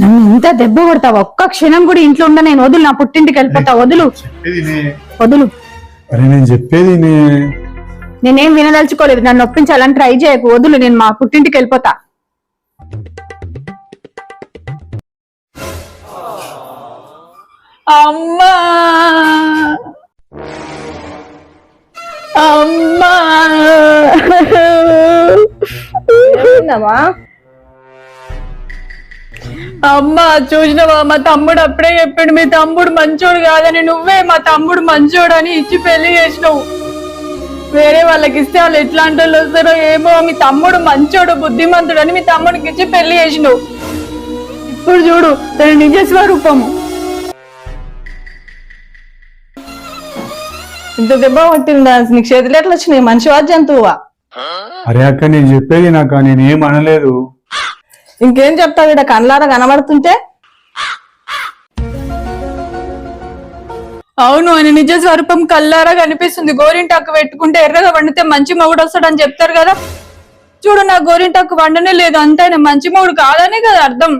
నన్ను ఇంత దెబ్బ కొడతావా. ఒక్క క్షణం కూడా ఇంట్లో ఉండ నేను వదులు నా పుట్టింటికి వెళ్ళిపోతా. వదులు. వదులు. అరే నేను చెప్పేది నే. నేనేం వినదలుచుకోలేదు. నన్ను ఒప్పించాలని ట్రై చేయకు. వదులు నేను మా పుట్టింటికి వెళ్ళిపోతా. అమ్మా! అమ్మా! అమ్మా చూసినవా? మా తమ్ముడు అప్పుడే చెప్పాడు మీ తమ్ముడు మంచోడు కాదని నువ్వే మా తమ్ముడు మంచోడు అని ఇచ్చి పెళ్ళి చేసినావు. వేరే వాళ్ళకి ఇస్తే వాళ్ళు ఎట్లాంటి వాళ్ళు వస్తారో ఏమో మీ తమ్ముడు మంచోడు బుద్ధిమంతుడు అని మీ తమ్ముడికి ఇచ్చి పెళ్ళి చేసినావు. ఇప్పుడు చూడు తన నిజ స్వరూపము. ఇంత దెబ్బ పట్టిందా? నీకు చేతులు ఎట్లా వచ్చినాయి? మనిషివా జంతువువా అరే అక్క నేను చెప్పేది నాకు నేనేం అనలేదు. ఇంకేం చెప్తావు? ఇక్కడ కళ్ళారా కనబడుతుంటే? అవును ఆయన నిజ స్వరూపం కల్లారా కనిపిస్తుంది. గోరింటాకు పెట్టుకుంటే ఎర్రగా వండితే మంచి మొగుడు వస్తాడని చెప్తారు కదా. చూడు నా గోరింటాకు వండనే లేదు. అంత ఆయన మంచి మొగుడు కాదనే కదా అర్థం.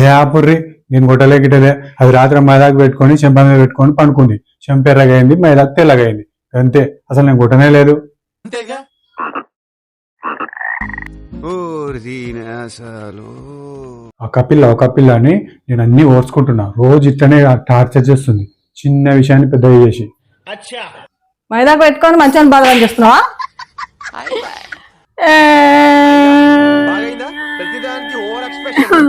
ఏ ఆపుర్రి నేను కొట్టలే గిట్టలే అది రాత్రి మైదాకు పెట్టుకొని చెంప మీద పెట్టుకొని పండుకుంది. చెంప ఎర్రగైంది మైదాకు తెల్లగైంది అంతే. అసలు నేను కొట్టనే లేదు. ఒక పిల్ల ఒక పిల్ల అని నేను అన్ని ఓర్చుకుంటున్నా. రోజు ఇట్లనే టార్చర్ చేస్తుంది. చిన్న విషయాన్ని పెద్దగా చేసి. మైదాకు పెట్టుకొని మంచిగా బాధ చేస్తున్నావా? ప్రతిదానికి ఓవర్ ఎక్స్ప్రెషన్.